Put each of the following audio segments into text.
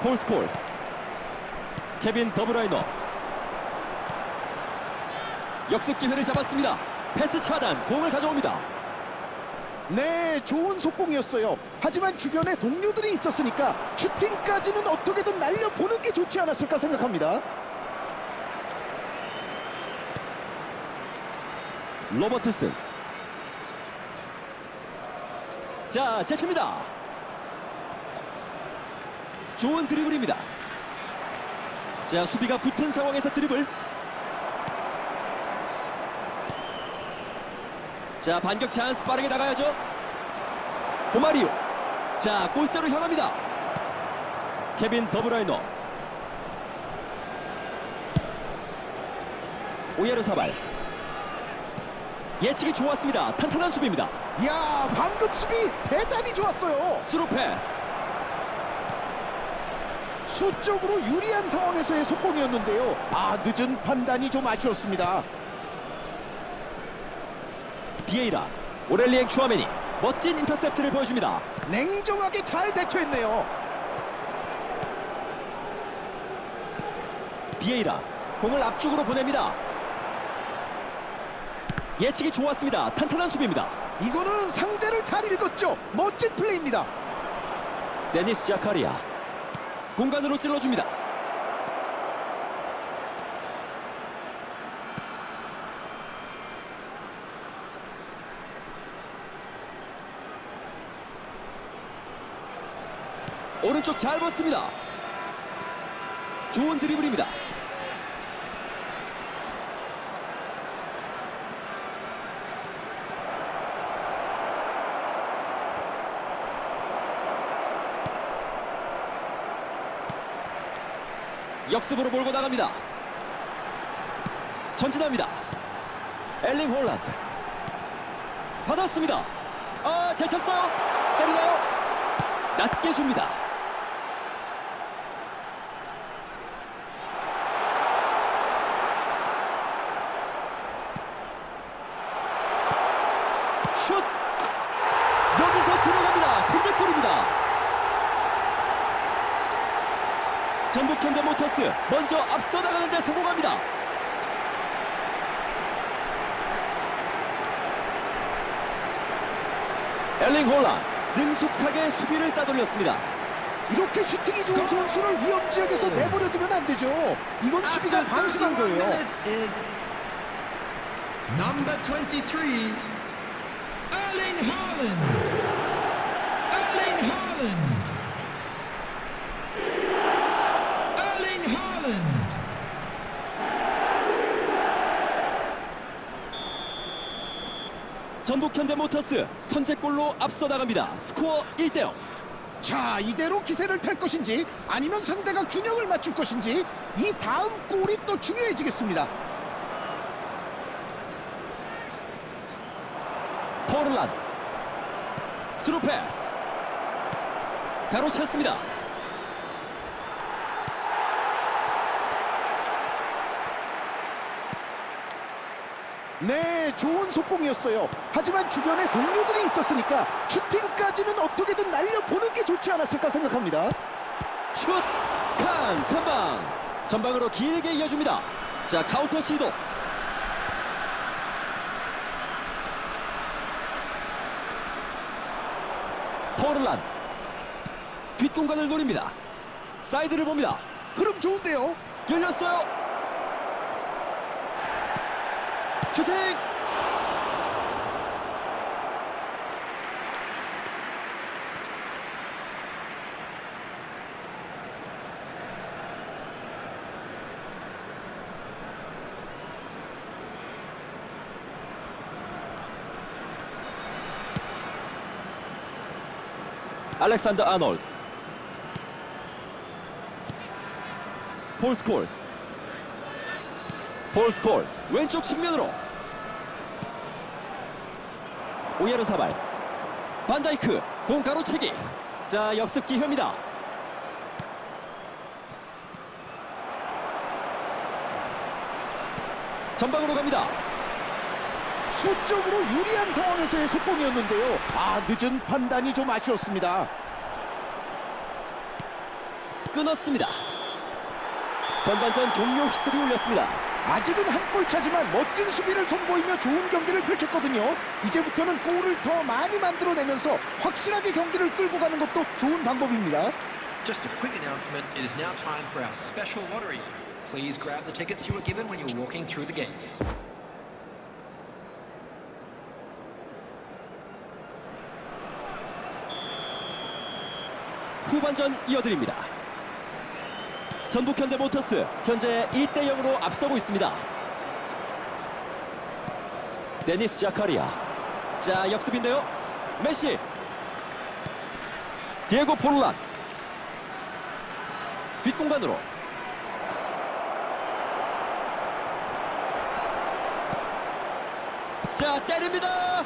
폴 스콜스. 케빈 더브라이너. 역습 기회를 잡았습니다. 패스 차단 공을 가져옵니다. 네, 좋은 속공이었어요. 하지만 주변에 동료들이 있었으니까 슈팅까지는 어떻게든 날려보는 게 좋지 않았을까 생각합니다. 로버트슨. 자 제칩니다 좋은 드리블입니다 자 수비가 붙은 상황에서 드리블 자 반격 찬스 빠르게 나가야죠 호마리오 자 골대로 향합니다 케빈 더브라이너 오예르사발 예측이 좋았습니다. 탄탄한 수비입니다. 이야, 방금 수비 대단히 좋았어요. 스루 패스. 수적으로 유리한 상황에서의 속공이었는데요. 아, 늦은 판단이 좀 아쉬웠습니다. 비에이라. 오렐리엥 추아메니. 멋진 인터셉트를 보여줍니다. 냉정하게 잘 대처했네요. 비에이라. 공을 앞쪽으로 보냅니다. 예측이 좋았습니다. 탄탄한 수비입니다. 이거는 상대를 잘 읽었죠. 멋진 플레이입니다. 데니스 자카리아. 공간으로 찔러줍니다. 오른쪽 잘 벗습니다. 좋은 드리블입니다. 역습으로 몰고 나갑니다. 전진합니다. 엘링 홀란드 받았습니다. 아, 잘 찼어요. 때리나요? 낮게 줍니다. 슛! 여기서 들어갑니다. 선제골입니다. 전북 현대모터스 먼저 앞서 나가는 데 성공합니다. 엘링 홀란 능숙하게 수비를 따돌렸습니다. 이렇게 슈팅이 좋은 선수를 위험 지역에서 내버려두면 안 되죠. 이건 수비가 방심한 거예요. is number 23, Erling Haaland. Erling Haaland. Erling Haaland. 전북 현대모터스 선제골로 앞서 나갑니다. 스코어 1대 0. 자, 이대로 기세를 펼 것인지 아니면 상대가 균형을 맞출 것인지 이 다음 골이 또 중요해지겠습니다. 포르란 스루 패스 가로챘습니다. 네, 좋은 속공이었어요. 하지만 주변에 동료들이 있었으니까 슈팅까지는 어떻게든 날려보는 게 좋지 않았을까 생각합니다. 슛! 칸! 선방! 전방으로 길게 이어줍니다. 자, 카운터 시도. 포르란 뒷공간을 노립니다. 사이드를 봅니다. 흐름 좋은데요. 열렸어요. 슈팅! 알렉산더 아놀드. 폴 스콜스. 폴 스콜스. 왼쪽 측면으로 오예르사발 반다이크 공 가로채기 자 역습 기회입니다 전방으로 갑니다 수적으로 유리한 상황에서의 속공이었는데요. 아, 늦은 판단이 좀 아쉬웠습니다. 끊었습니다. 전반전 종료 휘슬이 울렸습니다. 아직은 한 골 차지만 멋진 수비를 선보이며 좋은 경기를 펼쳤거든요. 이제부터는 골을 더 많이 만들어내면서 확실하게 경기를 끌고 가는 것도 좋은 방법입니다. Just a quick announcement. It is now time for our special lottery. Please grab the tickets you were given when you were walking through the gates. 후반전 이어드립니다. 전북 현대모터스 현재 1대 0으로 앞서고 있습니다. 데니스 자카리아. 자, 역습인데요. 메시. 디에고 포르란. 뒷공간으로. 자, 때립니다.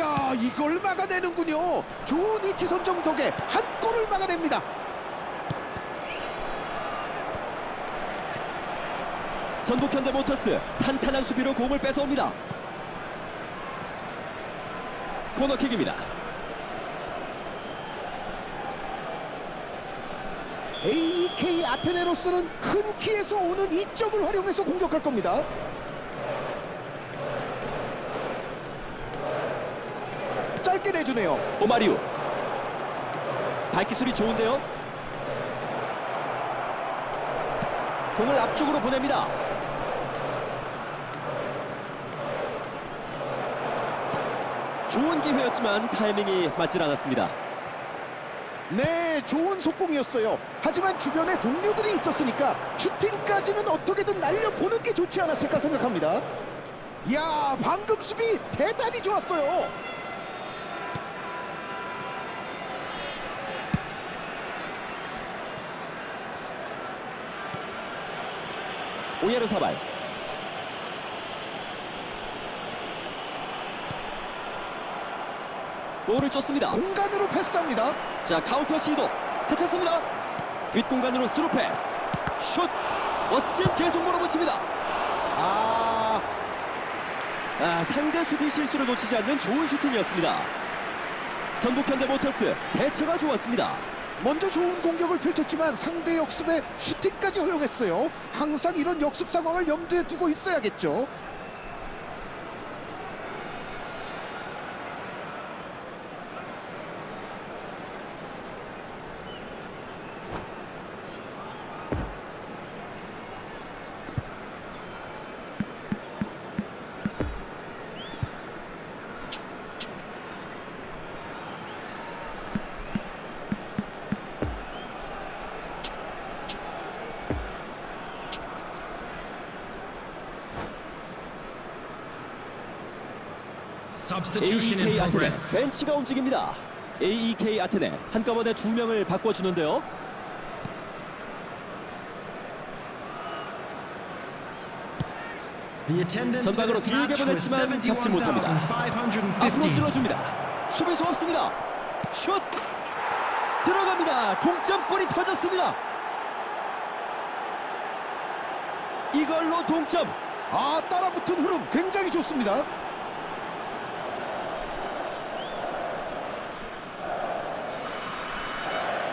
야 이걸 막아내는군요. 좋은 위치 선정 덕에 한 골을 막아냅니다. 전북 현대모터스 탄탄한 수비로 공을 뺏어옵니다. 코너킥입니다. AEK 아테네로스는 큰 키에서 오는 이점을 활용해서 공격할 겁니다. 짧게 내주네요. 오마리우 발기술이 좋은데요 공을 앞쪽으로 보냅니다 좋은 기회였지만 타이밍이 맞질 않았습니다 네, 좋은 속공이었어요. 하지만 주변에 동료들이 있었으니까 슈팅까지는 어떻게든 날려보는 게 좋지 않았을까 생각합니다. 야, 방금 수비 대단히 좋았어요. 오예르 사발 볼을 쫓습니다 공간으로 패스합니다. 자 카운터 시도 제쳤습니다 뒷공간으로 스루 패스 슛 멋진 계속 몰아붙입니다 아, 아, 상대 수비 실수를 놓치지 않는 좋은 슈팅이었습니다. 전북 현대모터스 대처가 좋았습니다. 먼저 좋은 공격을 펼쳤지만 상대 역습에 슈팅까지 허용했어요. 항상 이런 역습 상황을 염두에 두고 있어야겠죠. AEK 아테네. 벤치가 움직입니다. AEK 아테네 한꺼번에 두 명을 바꿔주는데요. 전방으로 길게 보냈지만 잡지 못합니다. 앞으로 71,550. 찔러줍니다. 수비수 없습니다. 슛 들어갑니다. 동점골이 터졌습니다. 이걸로 동점. 아, 따라붙은 흐름 굉장히 좋습니다.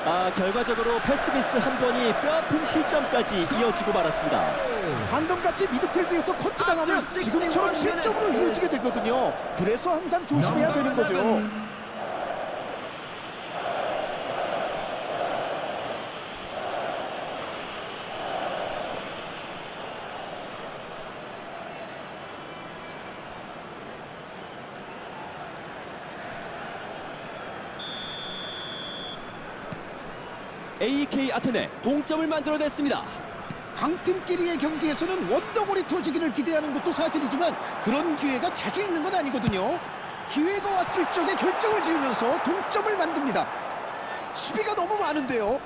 아 결과적으로 패스미스 한 번이 뼈아픈 실점까지 이어지고 말았습니다. 방금같이 미드필드에서 커트 당하면 지금처럼 실점으로 이어지게 되거든요. 그래서 항상 조심해야 되는 거죠. AEK 아테네 동점을 만들어냈습니다. 강팀끼리의 경기에서는 원더골이 터지기를 기대하는 것도 사실이지만 그런 기회가 자주 있는 건 아니거든요. 기회가 왔을 적에 결정을 지으면서 동점을 만듭니다. 수비가 너무 많은데요.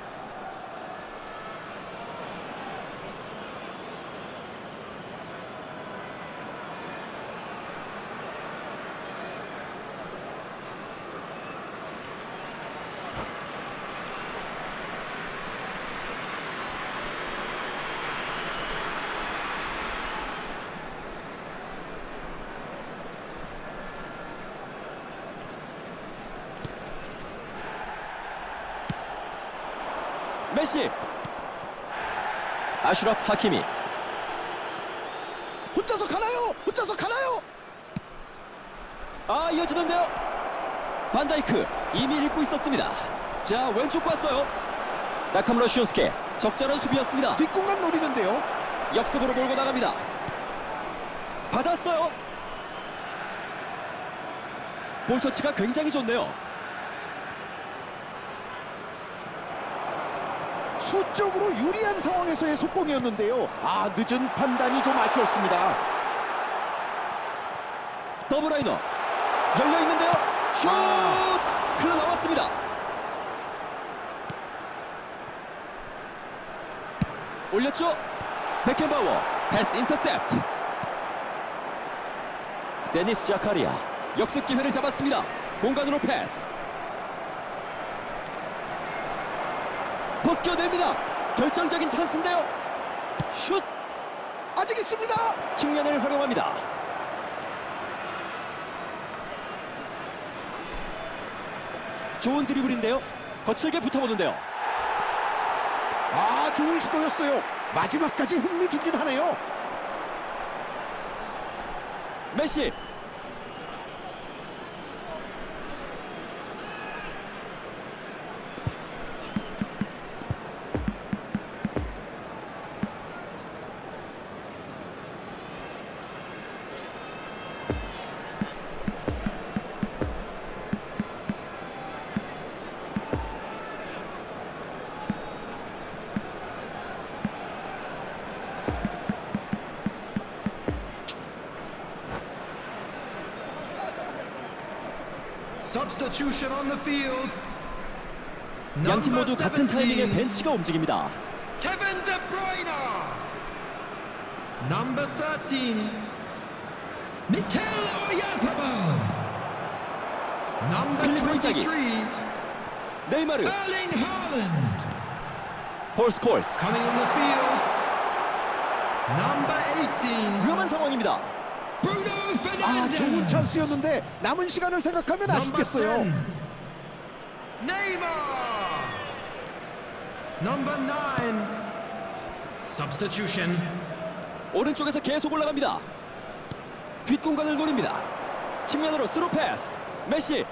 메시. 아슈라프 하키미. 혼자서 가나요? 혼자서 가나요? 아 이어지는데요. 반다이크 이미 읽고 있었습니다. 자 왼쪽 봤어요. 나카무라 슈스케 적절한 수비였습니다. 뒷공간 노리는데요. 역습으로 몰고 나갑니다. 받았어요. 볼터치가 굉장히 좋네요 수적으로 유리한 상황에서의 속공이었는데요. 아 늦은 판단이 좀 아쉬웠습니다. 더블라이너 열려 있는데요. 슛! 아. 흘러 나왔습니다. 올렸죠? 베켄바워 패스 인터셉트. 데니스 자카리아 역습 기회를 잡았습니다. 공간으로 패스 벗겨냅니다. 결정적인 찬스인데요. 슛! 아직 있습니다. 측면을 활용합니다. 좋은 드리블인데요. 거칠게 붙어보는데요. 아 좋은 시도였어요. 마지막까지 흥미진진하네요. 메시 양팀 모두 같은 타이밍에 17, 벤치가 움직입니다 Kevin De Bruyne. Number 13, Mikel Oyarzabal. Number 필리핀. 23, 네이마르 number 18, 위험한 상황입니다 아 Fernandes. 좋은 찬스였는데 남은 시간을 생각하면 아쉽겠어요. 10, Neymar. Number 9, substitution. 오른쪽에서 계속 올라갑니다 뒷공간을 노립니다 측면으로 스루 패스 메시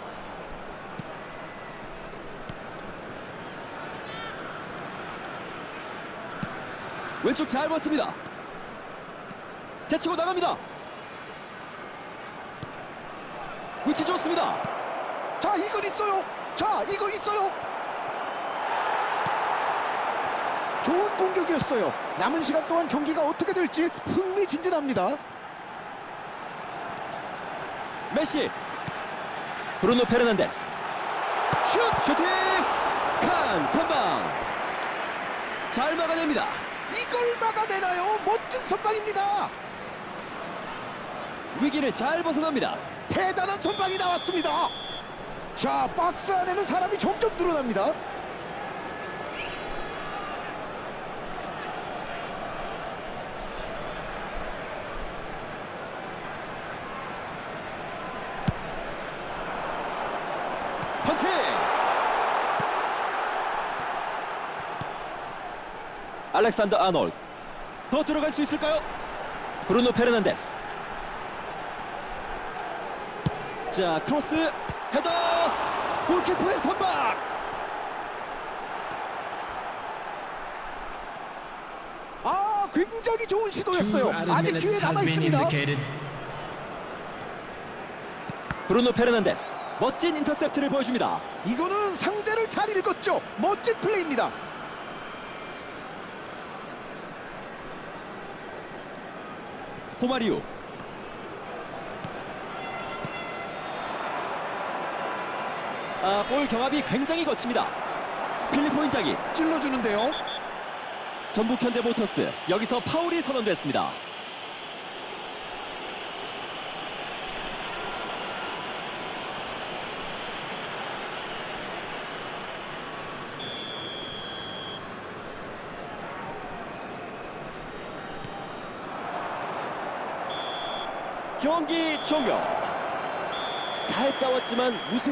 왼쪽 잘 봤습니다 제치고 나갑니다 위치 좋습니다 자 이건 있어요. 자 이거 있어요. 좋은 공격이었어요. 남은 시간 동안 경기가 어떻게 될지 흥미진진합니다. 메시 브루노 페르난데스 슛! 슈팅 칸 선방 잘 막아냅니다 이걸 막아내나요? 멋진 선방입니다. 위기를 잘 벗어납니다 대단한 선방이 나왔습니다. 자 박스 안에는 사람이 점점 늘어납니다. 펀치 알렉산더 아놀드 더 들어갈 수 있을까요? 브루노 페르난데스 자 크로스 헤더 골키퍼의 선박 아 굉장히 좋은 시도였어요. 아직 기회 has 남아 been 있습니다. indicated. 브루노 페르난데스 멋진 인터셉트를 보여줍니다 이거는 상대를 잘 읽었죠. 멋진 플레이입니다. 호마리우 아, 볼 경합이 굉장히 거칩니다 필리포 인자기 찔러주는데요. 전북 현대 모터스 여기서 파울이 선언됐습니다. 경기 종료. 잘 싸웠지만 우승